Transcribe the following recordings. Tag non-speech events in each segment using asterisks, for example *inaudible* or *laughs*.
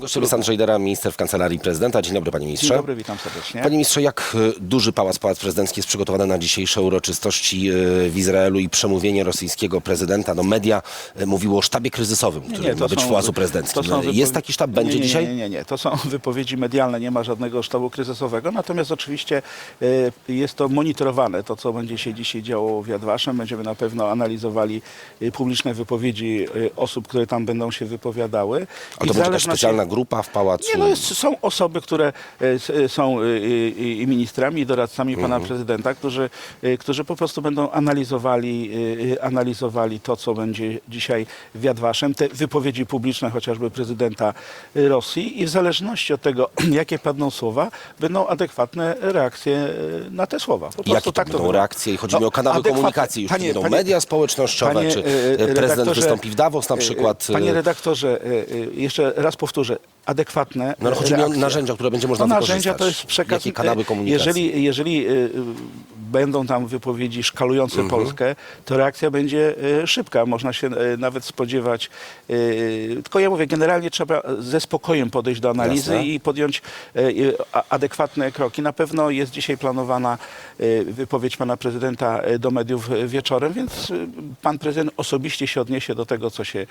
Gościem jest Andrzej Dera, minister w Kancelarii Prezydenta. Dzień dobry, panie ministrze. Dzień dobry, witam serdecznie. Panie ministrze, jak e, duży pałac, pałac prezydencki jest przygotowany na dzisiejsze uroczystości e, w Izraelu i przemówienie rosyjskiego prezydenta? No media e, mówiło o sztabie kryzysowym, który ma być w Pałacu Prezydenckim. są Jest taki sztab? Będzie nie, nie, dzisiaj? Nie, nie, nie. To są *laughs* wypowiedzi medialne, nie ma żadnego sztabu kryzysowego. Natomiast oczywiście jest to monitorowane, to co będzie się dzisiaj działo w Jadwaszem. Będziemy na pewno analizowali publiczne wypowiedzi osób, które tam będą się wypowiadały. A to będzie zależności- specjalna grupa w pałacu? Nie, no jest, są osoby, które e, s- e, są e, i ministrami, i doradcami Mhm. pana prezydenta, którzy, e, którzy po prostu będą analizowali, e, e, analizowali to, co będzie dzisiaj w Jadwaszem, te wypowiedzi publiczne chociażby prezydenta e, Rosji i w zależności od tego, *clears throat* jakie padną słowa, będą adekwatne reakcje e, na te słowa. Po Jakie to tak będą wygląda. reakcje? I chodzi mi No, o kanały adekwatne. komunikacji. Już Panie- będą media społecznościowe, Panie, czy e, e, prezydent redaktorze, wystąpi w Davos na e, przykład? Panie redaktorze, e, e, jeszcze raz powtórzę, adekwatne No ale chodzi mi o reakcje. narzędzia, które będzie można no, wykorzystać. narzędzia to jest przekaz. Jakie kanały e, komunikacji? Jeżeli, jeżeli będą tam wypowiedzi szkalujące Mhm. Polskę, to reakcja będzie e, szybka. Można się e, nawet spodziewać. e, Tylko ja mówię, generalnie trzeba ze spokojem podejść do analizy Jasne. i podjąć adekwatne kroki. Na pewno jest dzisiaj planowana wypowiedź pana prezydenta do mediów wieczorem, więc pan prezydent osobiście się odniesie do tego, co się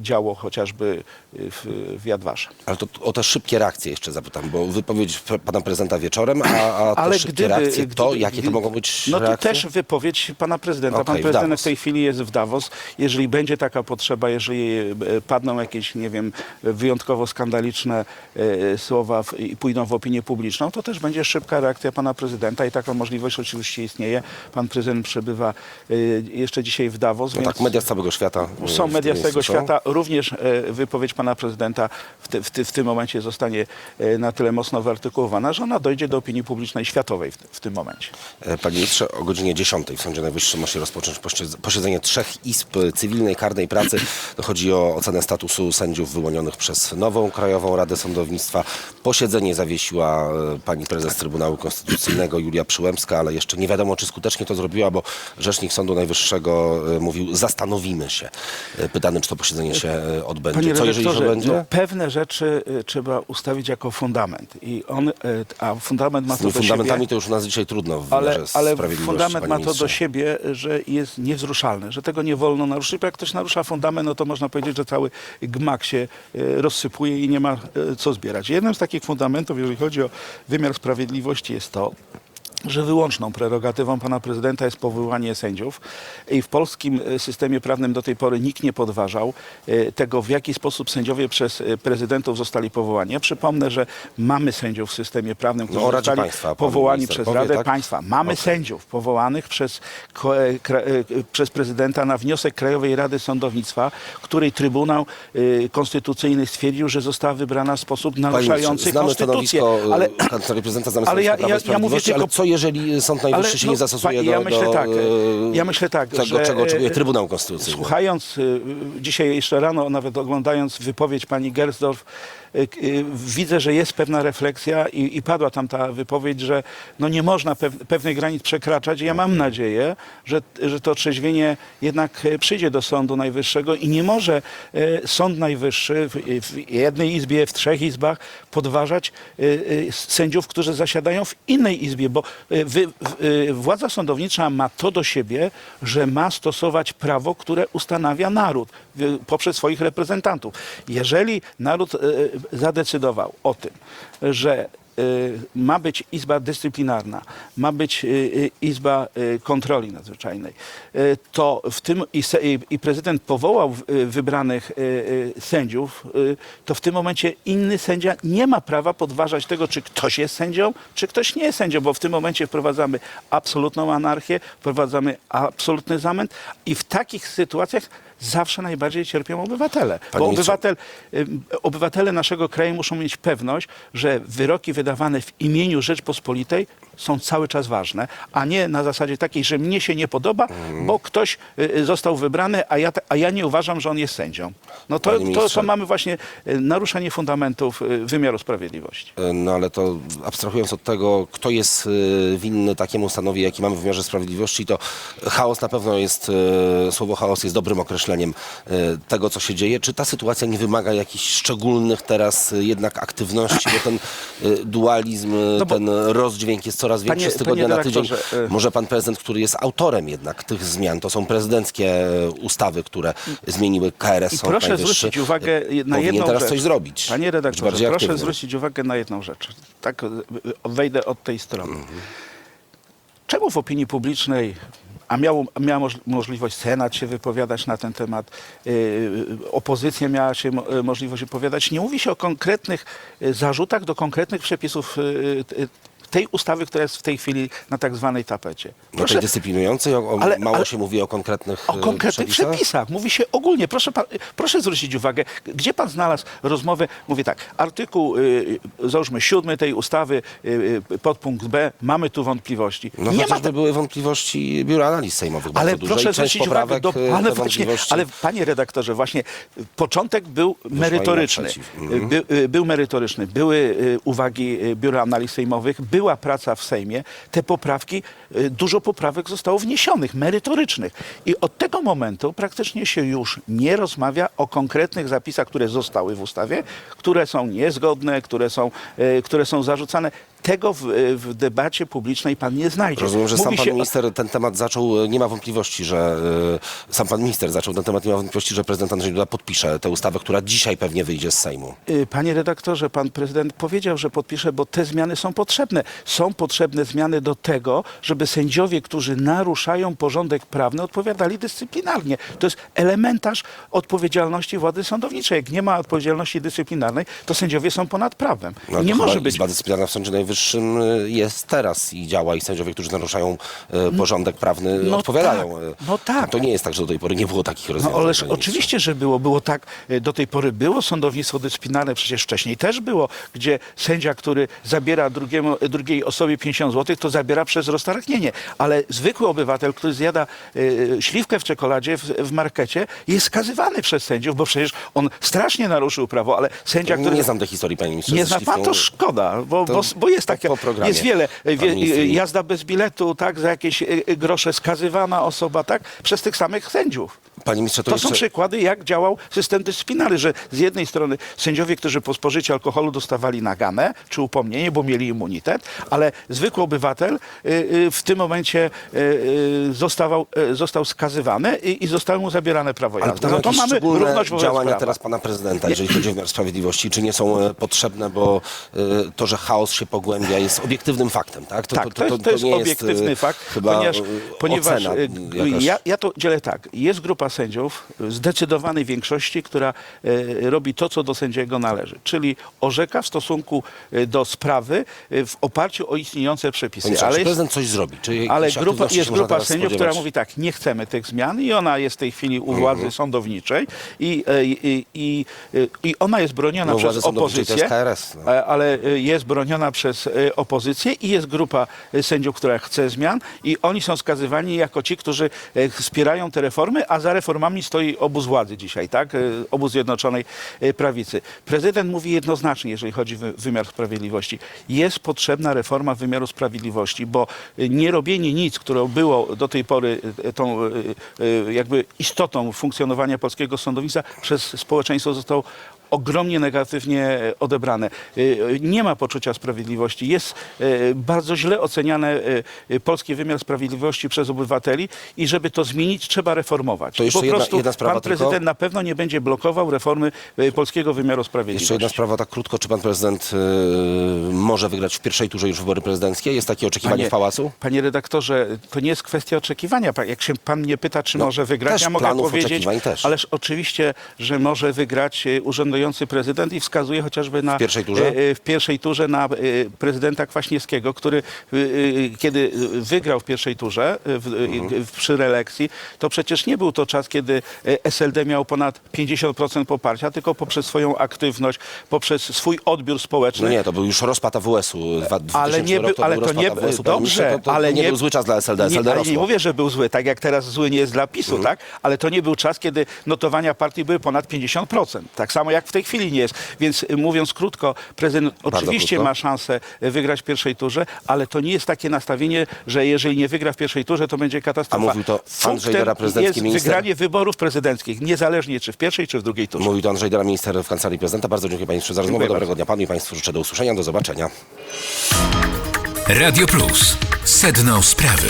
działo chociażby w, w Jadwasze. Ale to o te szybkie reakcje jeszcze zapytam, bo wypowiedź pana prezydenta wieczorem, a, a te Ale szybkie gdyby, reakcje, to gdyby- jakie to mogą być No to reakcje? też wypowiedź pana prezydenta. Okej, Pan w prezydent Davos. w tej chwili jest w Davos. Jeżeli będzie taka potrzeba, jeżeli e, padną jakieś, nie wiem, wyjątkowo skandaliczne e, słowa w, i pójdą w opinię publiczną, to też będzie szybka reakcja pana prezydenta i taka możliwość oczywiście istnieje. Pan prezydent przebywa e, jeszcze dzisiaj w Davos, No więc tak, media z całego świata. e, są w media z całego miejscu są. świata. Również e, wypowiedź pana prezydenta w, ty, w, ty, w tym momencie zostanie e, na tyle mocno wyartykułowana, że ona dojdzie do opinii publicznej światowej w, w tym momencie. E, Panie ministrze, o godzinie 10 w Sądzie Najwyższym ma się rozpocząć posiedzenie trzech izb cywilnej, karnej pracy. Chodzi o ocenę statusu sędziów wyłonionych przez nową Krajową Radę Sądownictwa. Posiedzenie zawiesiła e, pani prezes Trybunału Konstytucyjnego Julia Przyłębska, ale jeszcze nie wiadomo, czy skutecznie to zrobiła, bo rzecznik Sądu Najwyższego e, mówił, zastanowimy się. Pytany, czy to posiedzenie się odbędzie. Panie Co jeżeli się odbędzie? no, pewne rzeczy trzeba ustawić jako fundament. I on, a fundament ma Z to do fundamentami siebie, to już u nas dzisiaj trudno w ale, wymiarze ale sprawiedliwości, fundament ma to do siebie, że jest niewzruszalny, że tego nie wolno naruszyć. Bo jak ktoś narusza fundament, no to można powiedzieć, że cały gmak się y, rozsypuje i nie ma y, co zbierać. Jednym z takich fundamentów, jeżeli chodzi o wymiar sprawiedliwości, jest to, że wyłączną prerogatywą pana prezydenta jest powoływanie sędziów i w polskim e, systemie prawnym do tej pory nikt nie podważał e, tego, w jaki sposób sędziowie przez e, prezydentów zostali powołani. Ja przypomnę, że mamy sędziów w systemie prawnym, którzy No, zostali Państwa powołani minister przez powie, Radę tak? Państwa. Mamy sędziów powołanych przez, przez prezydenta na wniosek Krajowej Rady Sądownictwa, której Trybunał Konstytucyjny stwierdził, że została wybrana w sposób Panie naruszający znamy konstytucję. Ale, Kancelarii Prezydenta ale ja- ja- ja mówię tylko- co jeżeli Sąd Najwyższy się no, nie zastosuje do, ja myślę do tak, e, ja myślę tak, tego, że, czego oczekuje e, Trybunał Konstytucyjny? Słuchając y, dzisiaj jeszcze rano, nawet oglądając wypowiedź pani Gersdorf, widzę, że jest pewna refleksja i, i padła tam ta wypowiedź, że no nie można pew, pewnych granic przekraczać. Ja mam nadzieję, że, że to trzeźwienie jednak przyjdzie do Sądu Najwyższego i nie może Sąd Najwyższy w, w jednej izbie, w trzech izbach podważać sędziów, którzy zasiadają w innej izbie, bo y, wy, y, władza sądownicza ma to do siebie, że ma stosować prawo, które ustanawia naród y, poprzez swoich reprezentantów. Jeżeli naród zadecydował o tym, że ma być izba dyscyplinarna, ma być y, y, izba y, kontroli nadzwyczajnej, y, to w tym i, i, prezydent powołał y, wybranych y, y, sędziów, y, to w tym momencie inny sędzia nie ma prawa podważać tego, czy ktoś jest sędzią, czy ktoś nie jest sędzią, bo w tym momencie wprowadzamy absolutną anarchię, wprowadzamy absolutny zamęt i w takich sytuacjach zawsze najbardziej cierpią obywatele. Panie bo obywatel, obywatele naszego kraju muszą mieć pewność, że wyroki wydawane w imieniu Rzeczpospolitej są cały czas ważne, a nie na zasadzie takiej, że mnie się nie podoba, Mhm. bo ktoś y, y, został wybrany, a ja, a ja nie uważam, że on jest sędzią. No to, Panie to, ministrze. to mamy właśnie y, naruszenie fundamentów y, wymiaru sprawiedliwości. No ale to abstrahując od tego, kto jest y, winny takiemu stanowi, jaki mamy w wymiarze sprawiedliwości, to chaos na pewno jest, y, słowo chaos jest dobrym określeniem y, tego, co się dzieje. Czy ta sytuacja nie wymaga jakichś szczególnych teraz y, jednak aktywności, bo ten y, dualizm, y, No bo- ten rozdźwięk jest coraz większy Panie- z tygodnia na tydzień. y- Może pan prezydent, który jest autorem jednak tych zmian, to są prezydenckie y, ustawy, które zmieniły KRS, I proszę Najwyższy, zwrócić uwagę y, na powinien jedną teraz rzecz. coś zrobić. Panie redaktorze, proszę aktywny. zwrócić uwagę na jedną rzecz. Tak, wejdę od tej strony. Mhm. Czemu w opinii publicznej, a miał, miała moż, możliwość Senat się wypowiadać na ten temat, opozycja miała się mo, możliwość wypowiadać, nie mówi się o konkretnych zarzutach do konkretnych przepisów tej ustawy, która jest w tej chwili na tak zwanej tapecie. No tej dyscyplinującej, o, Ale- mało ale- się mówi o konkretnych O e, konkretnych przepisach? przepisach. Mówi się ogólnie. Proszę, pan, proszę zwrócić uwagę, gdzie pan znalazł rozmowę, mówię tak, artykuł, y, załóżmy, siódmy tej ustawy, y, y, podpunkt B, mamy tu wątpliwości. No nie ma chociażby były wątpliwości Biura Analiz Sejmowych ale proszę zwrócić uwagę, do, e, ale, właśnie, ale panie redaktorze, właśnie y, początek był merytoryczny. naprzeciw. Y, Mhm. By, y, był merytoryczny. Były y, uwagi y, Biura Analiz Sejmowych, była praca w Sejmie. Te poprawki, y, dużo poprawek zostało wniesionych, merytorycznych. I od tego momentu praktycznie się już nie rozmawia o konkretnych zapisach, które zostały w ustawie, które są niezgodne, które są, y, które są zarzucane. Tego w, y, w debacie publicznej pan nie znajdzie. Rozumiem, że sam Mówi pan się minister ten temat zaczął, e, nie ma wątpliwości, że e, sam pan minister zaczął ten temat, nie ma wątpliwości, że prezydent Andrzej Duda podpisze tę ustawę, która dzisiaj pewnie wyjdzie z Sejmu. Y, Panie redaktorze, pan prezydent powiedział, że podpisze, bo te zmiany są potrzebne. Są potrzebne zmiany do tego, żeby sędziowie, którzy naruszają porządek prawny, odpowiadali dyscyplinarnie. To jest elementarz odpowiedzialności władzy sądowniczej. Jak nie ma odpowiedzialności dyscyplinarnej, to sędziowie są ponad prawem. No, nie to chyba może być. Izba Dyscyplinarna w Sądzie Najwyższym e, jest teraz i działa i sędziowie, którzy naruszają e, porządek prawny no odpowiadają. tak, no tak. To nie jest tak, że do tej pory nie było takich No rozwiązań. ależ panie ministrze. oczywiście, że było. Było tak, y, do tej pory było sądownictwo dyscyplinarne, przecież wcześniej też było, gdzie sędzia, który zabiera drugiemu, drugiej osobie 50 zł, to zabiera przez roztargnienie. Ale zwykły obywatel, który zjada y, śliwkę w czekoladzie w, w markecie, jest skazywany przez sędziów, bo przecież on strasznie naruszył prawo, ale sędzia, który... Nie znam tej historii, panie ministrze. Nie ze zna pan, śliwką. to szkoda, bo, To bo, bo jest po- takie, jest wiele, minister- jazda bez biletu, tak, za jakieś y, y, grosze skazywana osoba, tak, przez tych samych sędziów. Panie ministrze, to, To jeszcze... są przykłady, jak działał system dyscyplinarny, że z jednej strony sędziowie, którzy po spożyciu alkoholu dostawali naganę czy upomnienie, bo mieli immunitet, ale zwykły obywatel y, y, w tym momencie y, zostawał, został skazywany i, i zostało mu zabierane prawo Ale jazdy. pytam, No to mamy równość działania prawa. teraz pana prezydenta, jeżeli chodzi o wymiar sprawiedliwości, czy nie są e, potrzebne, bo e, to, że chaos się pogłębia jest obiektywnym faktem, tak? tak, to, jest, to jest nie obiektywny e, fakt, chyba ponieważ, e, ponieważ ja, ja to dzielę tak. Jest grupa sędziów zdecydowanej większości, która y, robi to, co do sędziego należy, czyli orzeka w stosunku y, do sprawy y, w oparciu o istniejące przepisy. Panie, Ale jest, prezydent coś zrobi? Czy ale grupa, jest grupa sędziów, która mówi tak, nie chcemy tych zmian i ona jest w tej chwili u władzy sądowniczej i, e, i, i, i, i ona jest broniona No, przez sądowniczej opozycję. jest KRS, no. E, ale jest broniona przez opozycję i jest grupa sędziów, która chce zmian i oni są skazywani jako ci, którzy wspierają te reformy, a za reformami stoi obóz władzy dzisiaj, tak? Y, Obóz Zjednoczonej y, Prawicy. Prezydent mówi jednoznacznie, jeżeli chodzi o wy- wymiar sprawiedliwości. Jest potrzebna reforma wymiaru sprawiedliwości, bo y, nie robienie nic, które było do tej pory tą jakby istotą funkcjonowania polskiego sądownictwa przez społeczeństwo zostało ogromnie negatywnie e, odebrane. Y, Nie ma poczucia sprawiedliwości. Jest e, bardzo źle oceniany e, polski wymiar sprawiedliwości przez obywateli i żeby to zmienić, trzeba reformować. To jeszcze po jedna- prostu jedna sprawa pan tylko. prezydent na pewno nie będzie blokował reformy e, polskiego wymiaru sprawiedliwości. Jeszcze jedna sprawa, tak krótko. Czy pan prezydent e, może wygrać w pierwszej turze już wybory prezydenckie? Jest takie oczekiwanie w pałacu? Panie redaktorze, to nie jest kwestia oczekiwania. Jak się pan mnie pyta, czy No, może wygrać, ja mogę powiedzieć, ależ oczywiście, że może wygrać e, urzędujący stojący prezydent i wskazuje chociażby na... W pierwszej turze? w pierwszej turze na e, prezydenta Kwaśniewskiego, który e, e, kiedy wygrał w pierwszej turze e, w, Mhm. e, przy reelekcji, to przecież nie był to czas, kiedy e, SLD miał ponad 50% poparcia, tylko poprzez swoją aktywność, poprzez swój odbiór społeczny. No nie, to był już rozpad AWS-u. Dwa- 2000 Ale nie to ale to nie AWS-u. ministrze, dobrze, to, to ale nie, był zły czas dla SLD. Nie, SLD ale nie rosło. mówię, że był zły, tak jak teraz zły nie jest dla PiSu, Mhm. tak? Ale to nie był czas, kiedy notowania partii były ponad 50%. Tak samo jak w tej chwili nie jest. Więc y, mówiąc krótko, prezydent oczywiście krótko. ma szansę y, wygrać w pierwszej turze, ale to nie jest takie nastawienie, że jeżeli nie wygra w pierwszej turze, to będzie katastrofa. A mówił to Andrzej Dera, prezydencki jest minister? wygranie wyborów prezydenckich, niezależnie czy w pierwszej, czy w drugiej turze. Mówił to Andrzej Dera, minister w Kancelarii Prezydenta. Bardzo dziękuję Panie Ministrze za rozmowę. Dobrego dnia Panu i Państwu życzę do usłyszenia. Do zobaczenia. Radio Plus. Sedno sprawy.